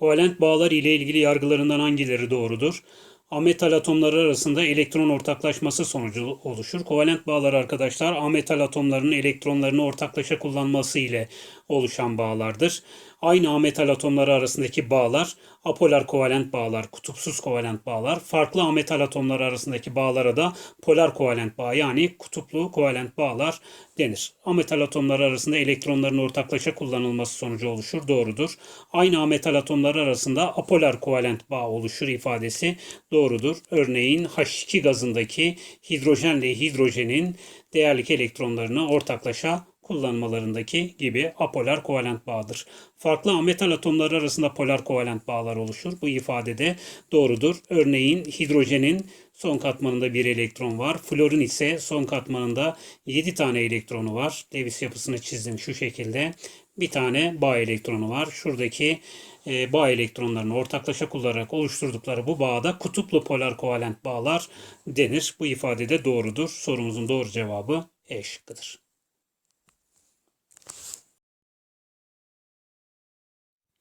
Kovalent bağlar ile ilgili yargılarından hangileri doğrudur? Ametal atomları arasında elektron ortaklaşması sonucu oluşur. Kovalent bağlar arkadaşlar ametal atomlarının elektronlarını ortaklaşa kullanması ile oluşan bağlardır. Aynı ametal atomları arasındaki bağlar apolar kovalent bağlar, kutupsuz kovalent bağlar. Farklı ametal atomları arasındaki bağlara da polar kovalent bağ yani kutuplu kovalent bağlar denir. Ametal atomları arasında elektronların ortaklaşa kullanılması sonucu oluşur. Doğrudur. Aynı ametal atomları arasında apolar kovalent bağ oluşur ifadesi doğrudur. Örneğin H2 gazındaki hidrojenle hidrojenin değerlik elektronlarını ortaklaşa kullanmalarındaki gibi apolar kovalent bağdır. Farklı ametal atomları arasında polar kovalent bağlar oluşur. Bu ifadede doğrudur. Örneğin hidrojenin son katmanında bir elektron var. Florun ise son katmanında 7 tane elektronu var. Lewis yapısını çizdim şu şekilde. Bir tane bağ elektronu var. Şuradaki e, bağ elektronlarını ortaklaşa kullanarak oluşturdukları bu bağda kutuplu polar kovalent bağlar denir. Bu ifadede doğrudur. Sorumuzun doğru cevabı E şıkkıdır.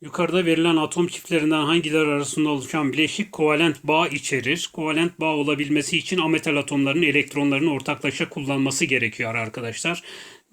Yukarıda verilen atom çiftlerinden hangileri arasında oluşan bileşik kovalent bağ içerir? Kovalent bağ olabilmesi için ametal atomların elektronlarını ortaklaşa kullanması gerekiyor arkadaşlar.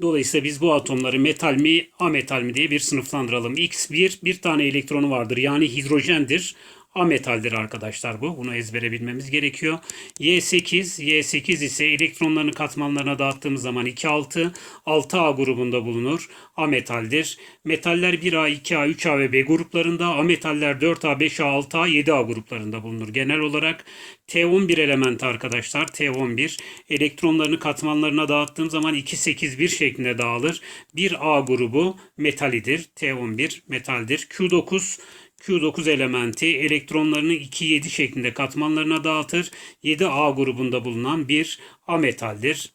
Dolayısıyla biz bu atomları metal mi, ametal mi diye bir sınıflandıralım. X1 bir tane elektronu vardır yani hidrojendir ametaldir arkadaşlar bu. Bunu ezbere bilmemiz gerekiyor. Y8, Y8 ise elektronlarını katmanlarına dağıttığımız zaman 2,6, 6A grubunda bulunur. Ametaldir. Metaller 1A, 2A, 3A ve B gruplarında, ametaller 4A, 5A, 6A, 7A gruplarında bulunur. Genel olarak T11 elementi arkadaşlar. T11 elektronlarını katmanlarına dağıttığım zaman 2, 8, 1 şeklinde dağılır. 1A grubu metalidir. T11 metaldir. Q9 Q9 elementi elektronlarını 2-7 şeklinde katmanlarına dağıtır. 7A grubunda bulunan bir ametaldir.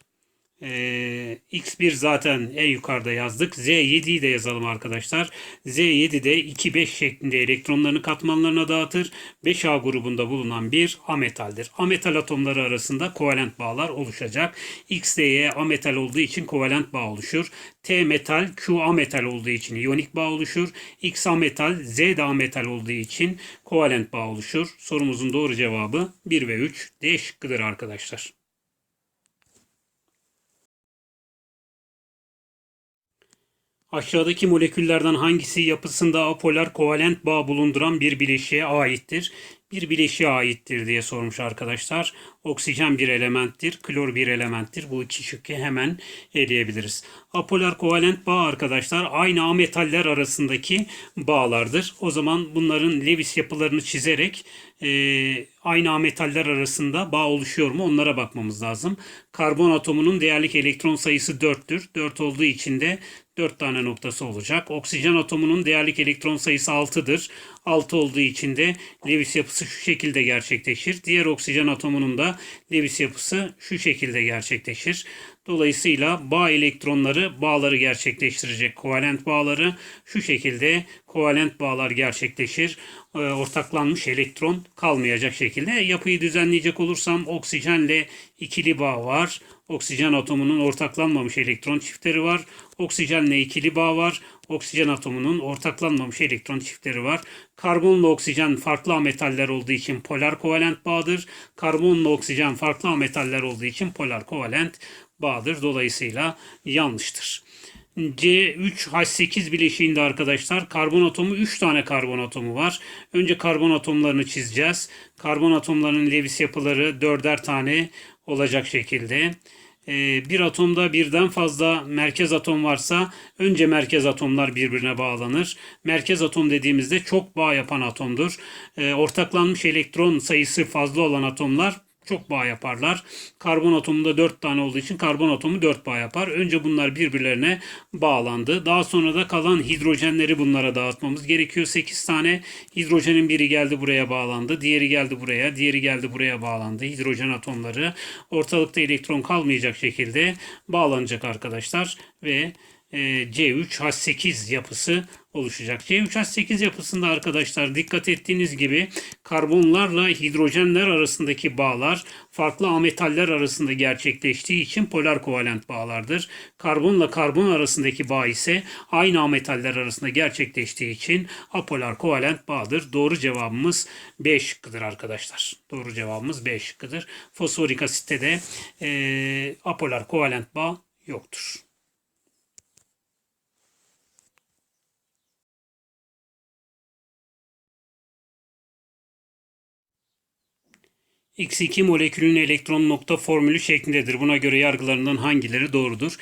Ee, X1 zaten en yukarıda yazdık. Z7'yi de yazalım arkadaşlar. Z7 de 2-5 şeklinde elektronlarını katmanlarına dağıtır. 5A grubunda bulunan bir ametaldir. Ametal atomları arasında kovalent bağlar oluşacak. X de Y ametal olduğu için kovalent bağ oluşur. T metal, Q ametal olduğu için iyonik bağ oluşur. X ametal, Z de ametal olduğu için kovalent bağ oluşur. Sorumuzun doğru cevabı 1 ve 3 D şıkkıdır arkadaşlar. Aşağıdaki moleküllerden hangisi yapısında apolar kovalent bağ bulunduran bir bileşiğe aittir? Bir bileşiğe aittir diye sormuş arkadaşlar. Oksijen bir elementtir, klor bir elementtir. Bu iki şıkkı hemen eleyebiliriz. Apolar kovalent bağ arkadaşlar aynı ametaller arasındaki bağlardır. O zaman bunların Lewis yapılarını çizerek e, aynı ametaller arasında bağ oluşuyor mu onlara bakmamız lazım. Karbon atomunun değerlik elektron sayısı 4'tür. 4 olduğu için de 4 tane noktası olacak. Oksijen atomunun değerlik elektron sayısı 6'dır. 6 olduğu için de Lewis yapısı şu şekilde gerçekleşir. Diğer oksijen atomunun da Lewis yapısı şu şekilde gerçekleşir. Dolayısıyla bağ elektronları bağları gerçekleştirecek. Kovalent bağları şu şekilde kovalent bağlar gerçekleşir. E, ortaklanmış elektron kalmayacak şekilde. Yapıyı düzenleyecek olursam oksijenle ikili bağ var. Oksijen atomunun ortaklanmamış elektron çiftleri var. Oksijenle ikili bağ var. Oksijen atomunun ortaklanmamış elektron çiftleri var. Karbonla oksijen farklı ametaller olduğu için polar kovalent bağdır. Karbonla oksijen farklı ametaller olduğu için polar kovalent bağdır. Dolayısıyla yanlıştır. C3H8 bileşiğinde arkadaşlar karbon atomu 3 tane karbon atomu var. Önce karbon atomlarını çizeceğiz. Karbon atomlarının Lewis yapıları dörder tane olacak şekilde. Ee, bir atomda birden fazla merkez atom varsa önce merkez atomlar birbirine bağlanır. Merkez atom dediğimizde çok bağ yapan atomdur. Ee, ortaklanmış elektron sayısı fazla olan atomlar çok bağ yaparlar. Karbon atomunda 4 tane olduğu için karbon atomu 4 bağ yapar. Önce bunlar birbirlerine bağlandı. Daha sonra da kalan hidrojenleri bunlara dağıtmamız gerekiyor. 8 tane hidrojenin biri geldi buraya bağlandı. Diğeri geldi buraya. Diğeri geldi buraya bağlandı. Hidrojen atomları ortalıkta elektron kalmayacak şekilde bağlanacak arkadaşlar. Ve e, C3H8 yapısı oluşacak. C3H8 yapısında arkadaşlar dikkat ettiğiniz gibi karbonlarla hidrojenler arasındaki bağlar farklı ametaller arasında gerçekleştiği için polar kovalent bağlardır. Karbonla karbon arasındaki bağ ise aynı ametaller arasında gerçekleştiği için apolar kovalent bağdır. Doğru cevabımız B şıkkıdır arkadaşlar. Doğru cevabımız B şıkkıdır. Fosforik asitte de e, apolar kovalent bağ yoktur. X2 molekülün elektron nokta formülü şeklindedir. Buna göre yargılarından hangileri doğrudur?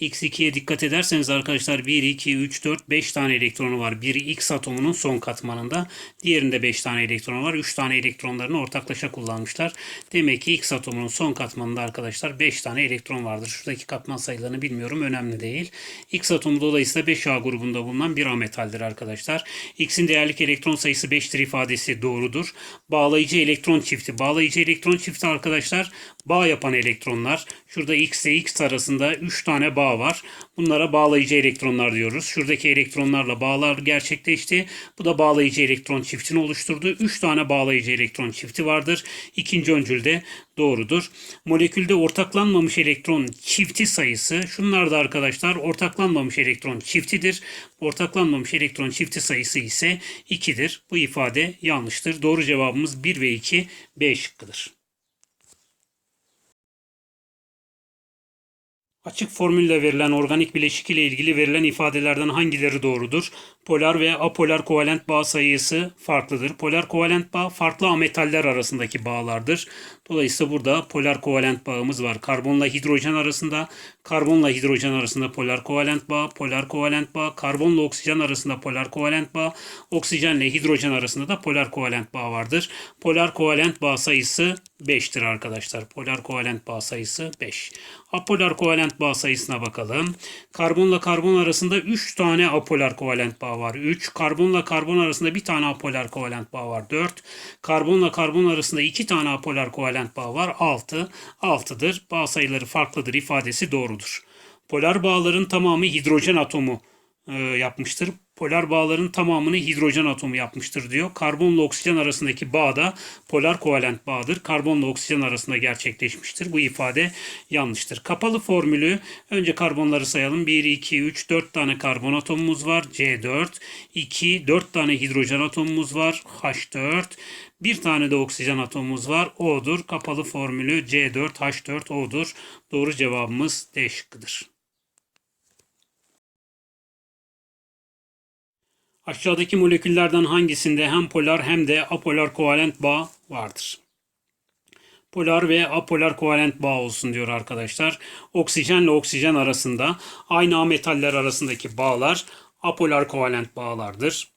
X2'ye dikkat ederseniz arkadaşlar 1, 2, 3, 4, 5 tane elektronu var. Biri X atomunun son katmanında. Diğerinde 5 tane elektronu var. 3 tane elektronlarını ortaklaşa kullanmışlar. Demek ki X atomunun son katmanında arkadaşlar 5 tane elektron vardır. Şuradaki katman sayılarını bilmiyorum. Önemli değil. X atomu dolayısıyla 5A grubunda bulunan bir ametaldir arkadaşlar. X'in değerlik elektron sayısı 5'tir ifadesi doğrudur. Bağlayıcı elektron çifti. Bağlayıcı elektron çifti arkadaşlar bağ yapan elektronlar. Şurada X ile X arasında 3 tane bağ var. Bunlara bağlayıcı elektronlar diyoruz. Şuradaki elektronlarla bağlar gerçekleşti. Bu da bağlayıcı elektron çiftini oluşturdu. 3 tane bağlayıcı elektron çifti vardır. İkinci öncül de doğrudur. Molekülde ortaklanmamış elektron çifti sayısı şunlar da arkadaşlar ortaklanmamış elektron çiftidir. Ortaklanmamış elektron çifti sayısı ise 2'dir. Bu ifade yanlıştır. Doğru cevabımız 1 ve 2 B şıkkıdır. Açık formülle verilen organik bileşik ile ilgili verilen ifadelerden hangileri doğrudur? Polar ve apolar kovalent bağ sayısı farklıdır. Polar kovalent bağ farklı ametaller arasındaki bağlardır. Dolayısıyla burada polar kovalent bağımız var. Karbonla hidrojen arasında, karbonla hidrojen arasında polar kovalent bağ, polar kovalent bağ, karbonla oksijen arasında polar kovalent bağ, oksijenle hidrojen arasında da polar kovalent bağ vardır. Polar kovalent bağ sayısı 5'tir arkadaşlar. Polar kovalent bağ sayısı 5. Apolar kovalent bağ sayısına bakalım. Karbonla karbon arasında 3 tane apolar kovalent bağ var. 3. Karbonla karbon arasında bir tane apolar kovalent bağ var. 4. Karbonla karbon arasında 2 tane apolar kovalent bağ var. 6. 6'dır. Bağ sayıları farklıdır ifadesi doğrudur. Polar bağların tamamı hidrojen atomu e, yapmıştır. Polar bağların tamamını hidrojen atomu yapmıştır diyor. Karbonla oksijen arasındaki bağ da polar kovalent bağdır. Karbonla oksijen arasında gerçekleşmiştir. Bu ifade yanlıştır. Kapalı formülü önce karbonları sayalım. 1, 2, 3, 4 tane karbon atomumuz var. C4. 2, 4 tane hidrojen atomumuz var. H4. Bir tane de oksijen atomumuz var. O'dur. Kapalı formülü C4H4O'dur. Doğru cevabımız D şıkkıdır. Aşağıdaki moleküllerden hangisinde hem polar hem de apolar kovalent bağ vardır? Polar ve apolar kovalent bağ olsun diyor arkadaşlar. Oksijenle oksijen arasında aynı ametaller arasındaki bağlar apolar kovalent bağlardır.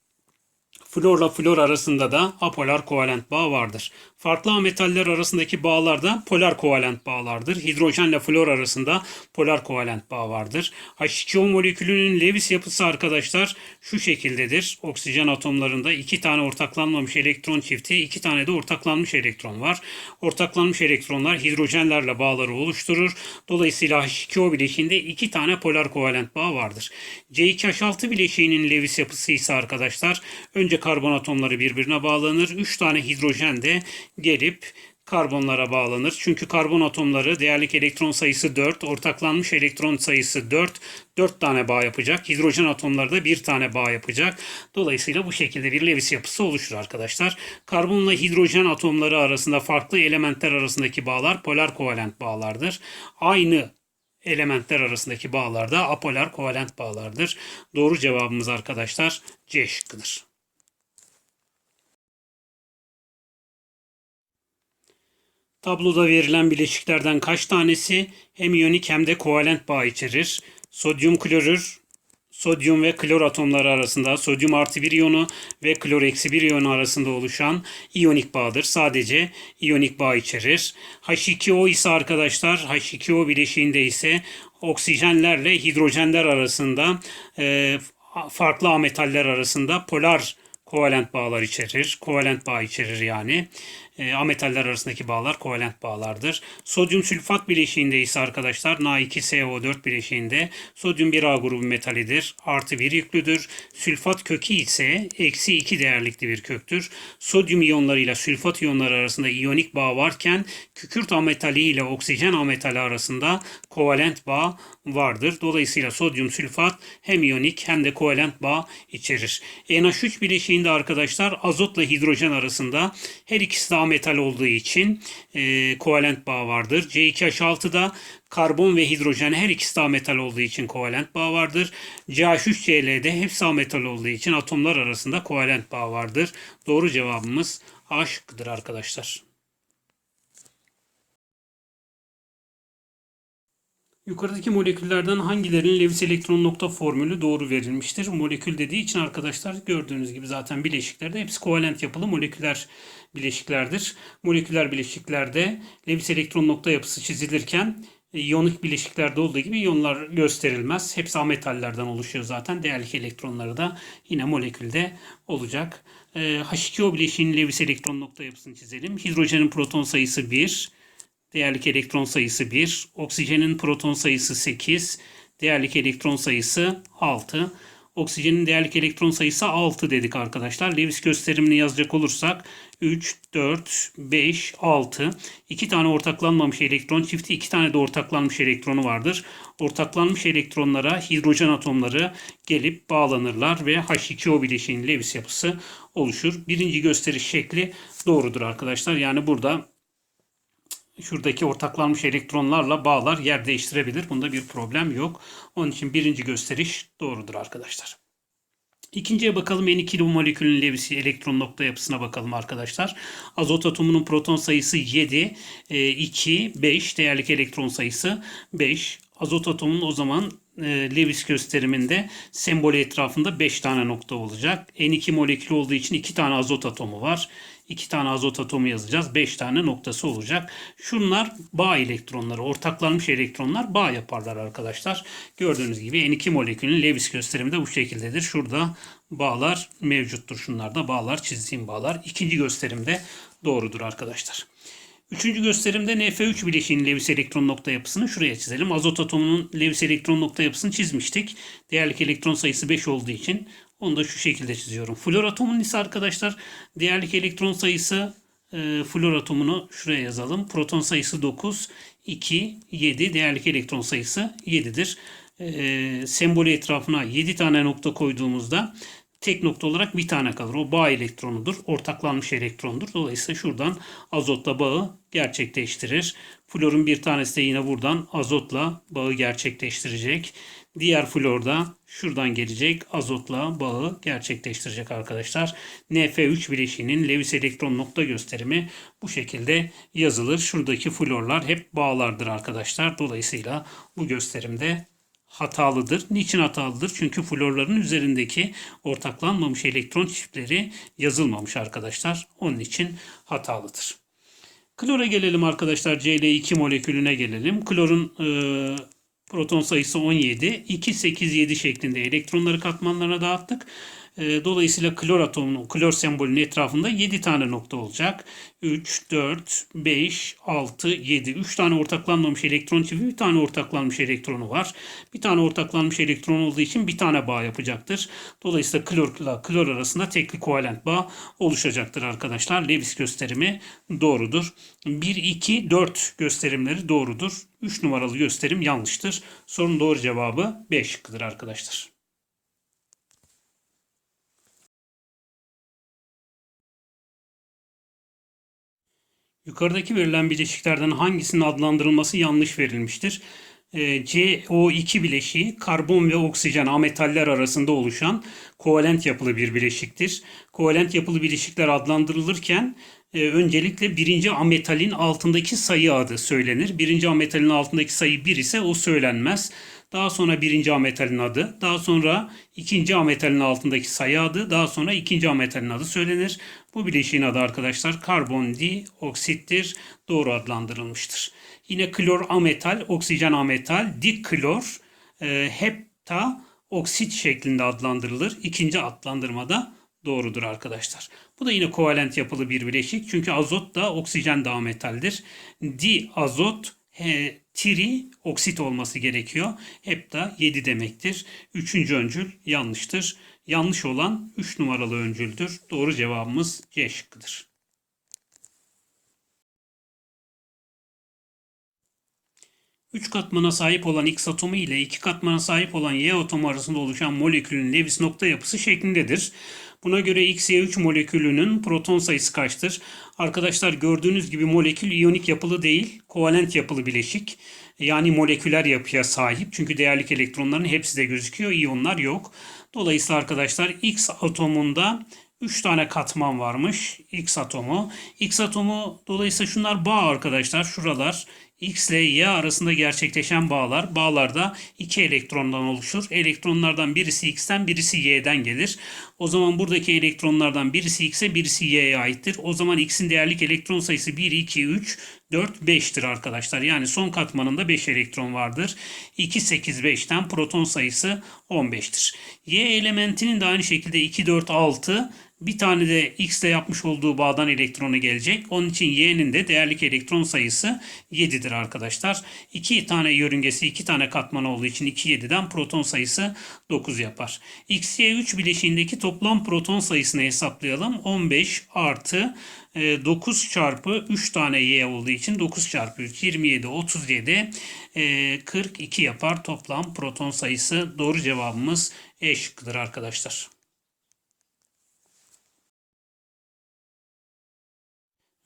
Florla flor arasında da apolar kovalent bağ vardır. Farklı ametaller arasındaki bağlar da polar kovalent bağlardır. Hidrojenle flor arasında polar kovalent bağ vardır. H2O molekülünün Lewis yapısı arkadaşlar şu şekildedir. Oksijen atomlarında iki tane ortaklanmamış elektron çifti, iki tane de ortaklanmış elektron var. Ortaklanmış elektronlar hidrojenlerle bağları oluşturur. Dolayısıyla H2O bileşiğinde iki tane polar kovalent bağ vardır. C2H6 bileşiğinin Lewis yapısı ise arkadaşlar önce karbon atomları birbirine bağlanır. Üç tane hidrojen de gelip karbonlara bağlanır. Çünkü karbon atomları değerlik elektron sayısı 4, ortaklanmış elektron sayısı 4, 4 tane bağ yapacak. Hidrojen atomları da bir tane bağ yapacak. Dolayısıyla bu şekilde bir Lewis yapısı oluşur arkadaşlar. Karbonla hidrojen atomları arasında farklı elementler arasındaki bağlar polar kovalent bağlardır. Aynı elementler arasındaki bağlar da apolar kovalent bağlardır. Doğru cevabımız arkadaşlar C şıkkıdır. Tabloda verilen bileşiklerden kaç tanesi hem iyonik hem de kovalent bağ içerir? Sodyum klorür, sodyum ve klor atomları arasında sodyum artı bir iyonu ve klor eksi bir iyonu arasında oluşan iyonik bağdır. Sadece iyonik bağ içerir. H2O ise arkadaşlar H2O bileşiğinde ise oksijenlerle hidrojenler arasında e, farklı ametaller arasında polar kovalent bağlar içerir. Kovalent bağ içerir yani. E, ametaller arasındaki bağlar kovalent bağlardır. Sodyum sülfat bileşiğinde ise arkadaşlar Na2SO4 bileşiğinde sodyum bir A grubu metalidir. Artı bir yüklüdür. Sülfat kökü ise eksi 2 değerlikli bir köktür. Sodyum iyonlarıyla sülfat iyonları arasında iyonik bağ varken kükürt ametali ile oksijen ametali arasında kovalent bağ vardır. Dolayısıyla sodyum sülfat hem iyonik hem de kovalent bağ içerir. NH3 bileşiğinde arkadaşlar azotla hidrojen arasında her ikisi de ametal olduğu için e, kovalent bağ vardır. C2H6'da karbon ve hidrojen her ikisi de ametal olduğu için kovalent bağ vardır. CH3Cl'de hepsi ametal olduğu için atomlar arasında kovalent bağ vardır. Doğru cevabımız A şıkkıdır arkadaşlar. Yukarıdaki moleküllerden hangilerinin Lewis elektron nokta formülü doğru verilmiştir? Molekül dediği için arkadaşlar gördüğünüz gibi zaten bileşiklerde hepsi kovalent yapılı moleküler bileşiklerdir. Moleküler bileşiklerde Lewis elektron nokta yapısı çizilirken iyonik bileşiklerde olduğu gibi iyonlar gösterilmez. Hepsi ametallerden oluşuyor zaten. Değerli elektronları da yine molekülde olacak. Ee, H2O bileşiğinin Lewis elektron nokta yapısını çizelim. Hidrojenin proton sayısı 1. Değerlik elektron sayısı 1. Oksijenin proton sayısı 8. Değerlik elektron sayısı 6. Oksijenin değerlik elektron sayısı 6 dedik arkadaşlar. Lewis gösterimini yazacak olursak 3, 4, 5, 6. 2 tane ortaklanmamış elektron çifti, 2 tane de ortaklanmış elektronu vardır. Ortaklanmış elektronlara hidrojen atomları gelip bağlanırlar ve H2O bileşiğinin Lewis yapısı oluşur. Birinci gösteriş şekli doğrudur arkadaşlar. Yani burada şuradaki ortaklanmış elektronlarla bağlar yer değiştirebilir. Bunda bir problem yok. Onun için birinci gösteriş doğrudur arkadaşlar. İkinciye bakalım en ikili molekülün Lewis elektron nokta yapısına bakalım arkadaşlar. Azot atomunun proton sayısı 7, 2, 5 değerlik elektron sayısı 5. Azot atomunun o zaman e, Lewis gösteriminde sembolü etrafında 5 tane nokta olacak. N2 molekülü olduğu için 2 tane azot atomu var. 2 tane azot atomu yazacağız. 5 tane noktası olacak. Şunlar bağ elektronları, ortaklanmış elektronlar bağ yaparlar arkadaşlar. Gördüğünüz gibi N2 molekülünün Lewis gösterimi de bu şekildedir. Şurada bağlar mevcuttur. Şunlarda bağlar, çizdiğim bağlar. İkinci gösterimde doğrudur arkadaşlar. Üçüncü gösterimde NF3 bileşiğinin Lewis elektron nokta yapısını şuraya çizelim. Azot atomunun Lewis elektron nokta yapısını çizmiştik. Değerlik elektron sayısı 5 olduğu için onu da şu şekilde çiziyorum. Flor atomunun ise arkadaşlar değerlik elektron sayısı e, flor atomunu şuraya yazalım. Proton sayısı 9, 2, 7. Değerlik elektron sayısı 7'dir. E, sembolü etrafına 7 tane nokta koyduğumuzda tek nokta olarak bir tane kalır. O bağ elektronudur. Ortaklanmış elektrondur. Dolayısıyla şuradan azotla bağı gerçekleştirir. Florun bir tanesi de yine buradan azotla bağı gerçekleştirecek. Diğer flor da şuradan gelecek azotla bağı gerçekleştirecek arkadaşlar. NF3 bileşiğinin Lewis elektron nokta gösterimi bu şekilde yazılır. Şuradaki florlar hep bağlardır arkadaşlar. Dolayısıyla bu gösterimde hatalıdır. Niçin hatalıdır? Çünkü florların üzerindeki ortaklanmamış elektron çiftleri yazılmamış arkadaşlar. Onun için hatalıdır. Klora gelelim arkadaşlar. Cl2 molekülüne gelelim. Klorun e, proton sayısı 17. 2, 8, 7 şeklinde elektronları katmanlarına dağıttık. E, dolayısıyla klor atomunun, klor sembolünün etrafında 7 tane nokta olacak. 3, 4, 5, 6, 7. 3 tane ortaklanmamış elektron çift, bir tane ortaklanmış elektronu var. Bir tane ortaklanmış elektron olduğu için bir tane bağ yapacaktır. Dolayısıyla klorla klor arasında tekli kovalent bağ oluşacaktır arkadaşlar. Lewis gösterimi doğrudur. 1, 2, 4 gösterimleri doğrudur. 3 numaralı gösterim yanlıştır. Sorun doğru cevabı 5 şıkkıdır arkadaşlar. Yukarıdaki verilen bileşiklerden hangisinin adlandırılması yanlış verilmiştir? E, CO2 bileşiği karbon ve oksijen ametaller arasında oluşan kovalent yapılı bir bileşiktir. Kovalent yapılı bileşikler adlandırılırken e, öncelikle birinci ametalin altındaki sayı adı söylenir. Birinci ametalin altındaki sayı 1 ise o söylenmez. Daha sonra birinci ametalin adı, daha sonra ikinci ametalin altındaki sayı adı, daha sonra ikinci ametalin adı söylenir. Bu bileşiğin adı arkadaşlar karbondioksittir. Doğru adlandırılmıştır. Yine klor ametal, oksijen ametal, diklor, e, hepta oksit şeklinde adlandırılır. İkinci adlandırmada doğrudur arkadaşlar. Bu da yine kovalent yapılı bir bileşik. Çünkü azot da oksijen daha metaldir. Di azot he, tri oksit olması gerekiyor. Hep da 7 demektir. Üçüncü öncül yanlıştır. Yanlış olan 3 numaralı öncüldür. Doğru cevabımız C şıkkıdır. Üç katmana sahip olan X atomu ile iki katmana sahip olan Y atomu arasında oluşan molekülün Lewis nokta yapısı şeklindedir. Buna göre XY3 molekülünün proton sayısı kaçtır? Arkadaşlar gördüğünüz gibi molekül iyonik yapılı değil, kovalent yapılı bileşik. Yani moleküler yapıya sahip. Çünkü değerlik elektronların hepsi de gözüküyor, iyonlar yok. Dolayısıyla arkadaşlar X atomunda 3 tane katman varmış X atomu. X atomu dolayısıyla şunlar bağ arkadaşlar. Şuralar X ile Y arasında gerçekleşen bağlar. Bağlarda iki elektrondan oluşur. Elektronlardan birisi X'ten birisi Y'den gelir. O zaman buradaki elektronlardan birisi X'e birisi Y'ye aittir. O zaman X'in değerlik elektron sayısı 1, 2, 3, 4, 5'tir arkadaşlar. Yani son katmanında 5 elektron vardır. 2, 8, 5'ten proton sayısı 15'tir. Y elementinin de aynı şekilde 2, 4, 6 bir tane de X ile yapmış olduğu bağdan elektronu gelecek. Onun için Y'nin de değerlik elektron sayısı 7'dir arkadaşlar. 2 tane yörüngesi 2 tane katman olduğu için 2 7'den proton sayısı 9 yapar. XY3 bileşiğindeki toplam proton sayısını hesaplayalım. 15 artı 9 çarpı 3 tane Y olduğu için 9 çarpı 3 27 37 42 yapar toplam proton sayısı. Doğru cevabımız E şıkkıdır arkadaşlar.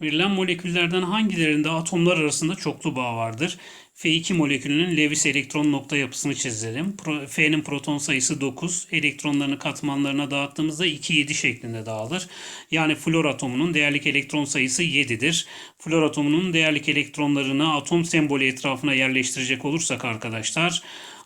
Verilen moleküllerden hangilerinde atomlar arasında çoklu bağ vardır? F2 molekülünün Lewis elektron nokta yapısını çizelim. F'nin proton sayısı 9. Elektronlarını katmanlarına dağıttığımızda 2-7 şeklinde dağılır. Yani flor atomunun değerlik elektron sayısı 7'dir. Flor atomunun değerlik elektronlarını atom sembolü etrafına yerleştirecek olursak arkadaşlar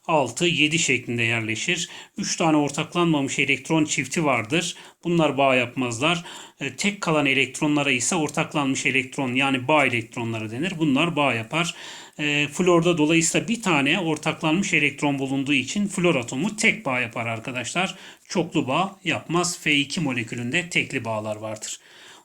6, 7 şeklinde yerleşir. 3 tane ortaklanmamış elektron çifti vardır. Bunlar bağ yapmazlar. E, tek kalan elektronlara ise ortaklanmış elektron yani bağ elektronları denir. Bunlar bağ yapar. E, florda dolayısıyla bir tane ortaklanmış elektron bulunduğu için flor atomu tek bağ yapar arkadaşlar. Çoklu bağ yapmaz. F2 molekülünde tekli bağlar vardır.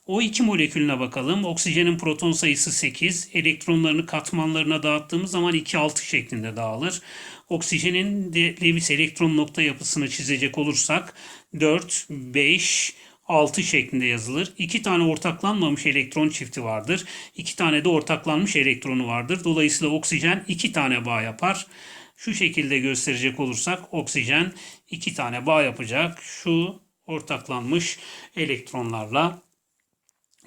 O2 molekülüne bakalım. Oksijenin proton sayısı 8. Elektronlarını katmanlarına dağıttığımız zaman 2-6 şeklinde dağılır. Oksijenin de Lewis elektron nokta yapısını çizecek olursak 4, 5, 6 şeklinde yazılır. 2 tane ortaklanmamış elektron çifti vardır. 2 tane de ortaklanmış elektronu vardır. Dolayısıyla oksijen 2 tane bağ yapar. Şu şekilde gösterecek olursak oksijen 2 tane bağ yapacak. Şu ortaklanmış elektronlarla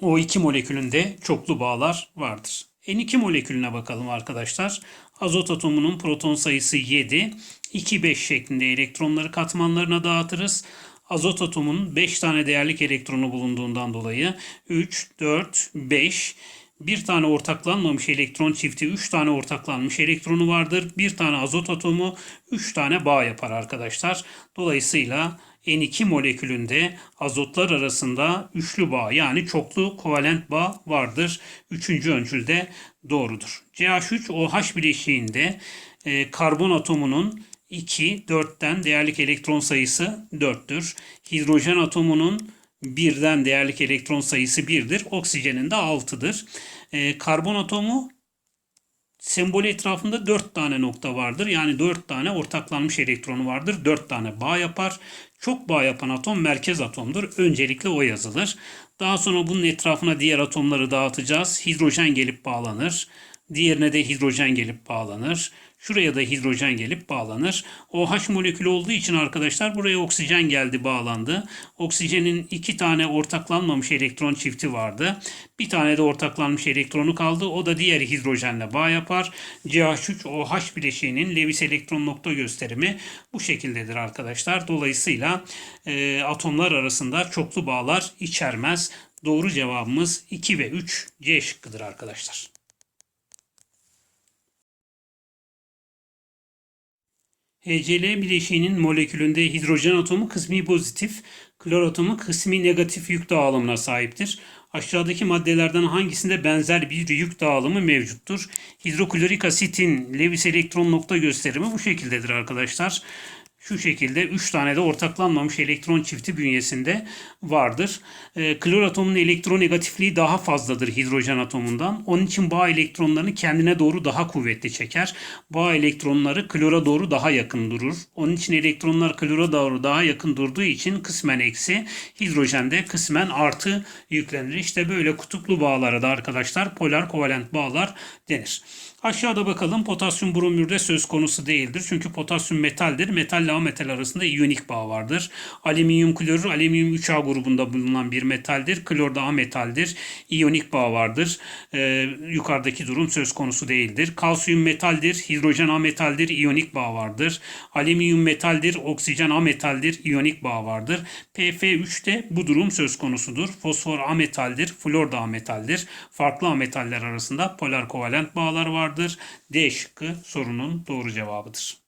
O2 molekülünde çoklu bağlar vardır. N2 molekülüne bakalım arkadaşlar. Azot atomunun proton sayısı 7. 2-5 şeklinde elektronları katmanlarına dağıtırız. Azot atomunun 5 tane değerlik elektronu bulunduğundan dolayı 3, 4, 5 bir tane ortaklanmamış elektron çifti 3 tane ortaklanmış elektronu vardır. Bir tane azot atomu 3 tane bağ yapar arkadaşlar. Dolayısıyla N2 molekülünde azotlar arasında üçlü bağ yani çoklu kovalent bağ vardır. Üçüncü öncülde doğrudur. CH3OH bileşiğinde e, karbon atomunun 2, 4'ten değerlik elektron sayısı 4'tür. Hidrojen atomunun 1'den değerlik elektron sayısı 1'dir. Oksijenin de 6'dır. E, karbon atomu sembolü etrafında 4 tane nokta vardır. Yani 4 tane ortaklanmış elektronu vardır. 4 tane bağ yapar. Çok bağ yapan atom merkez atomdur. Öncelikle o yazılır. Daha sonra bunun etrafına diğer atomları dağıtacağız. Hidrojen gelip bağlanır. Diğerine de hidrojen gelip bağlanır. Şuraya da hidrojen gelip bağlanır. OH molekülü olduğu için arkadaşlar buraya oksijen geldi bağlandı. Oksijenin iki tane ortaklanmamış elektron çifti vardı. Bir tane de ortaklanmış elektronu kaldı. O da diğer hidrojenle bağ yapar. CH3OH bileşiğinin Lewis elektron nokta gösterimi bu şekildedir arkadaşlar. Dolayısıyla e, atomlar arasında çoklu bağlar içermez. Doğru cevabımız 2 ve 3 C şıkkıdır arkadaşlar. HCl bileşiğinin molekülünde hidrojen atomu kısmi pozitif, klor atomu kısmi negatif yük dağılımına sahiptir. Aşağıdaki maddelerden hangisinde benzer bir yük dağılımı mevcuttur? Hidroklorik asitin Lewis elektron nokta gösterimi bu şekildedir arkadaşlar. Şu şekilde 3 tane de ortaklanmamış elektron çifti bünyesinde vardır. E, klor atomunun elektronegatifliği daha fazladır hidrojen atomundan. Onun için bağ elektronlarını kendine doğru daha kuvvetli çeker. Bağ elektronları klora doğru daha yakın durur. Onun için elektronlar klora doğru daha yakın durduğu için kısmen eksi, hidrojende kısmen artı yüklenir. İşte böyle kutuplu bağlara da arkadaşlar polar kovalent bağlar denir. Aşağıda bakalım potasyum bromürde söz konusu değildir. Çünkü potasyum metaldir. Metalle ametal arasında iyonik bağ vardır. Alüminyum klorür alüminyum 3A grubunda bulunan bir metaldir. Klor da ametaldir. İyonik bağ vardır. Ee, yukarıdaki durum söz konusu değildir. Kalsiyum metaldir. Hidrojen ametaldir. İyonik bağ vardır. Alüminyum metaldir. Oksijen ametaldir. İyonik bağ vardır. PF3'te bu durum söz konusudur. Fosfor ametaldir. Flor da ametaldir. Farklı ametaller arasında polar kovalent bağlar vardır. D şıkkı sorunun doğru cevabıdır.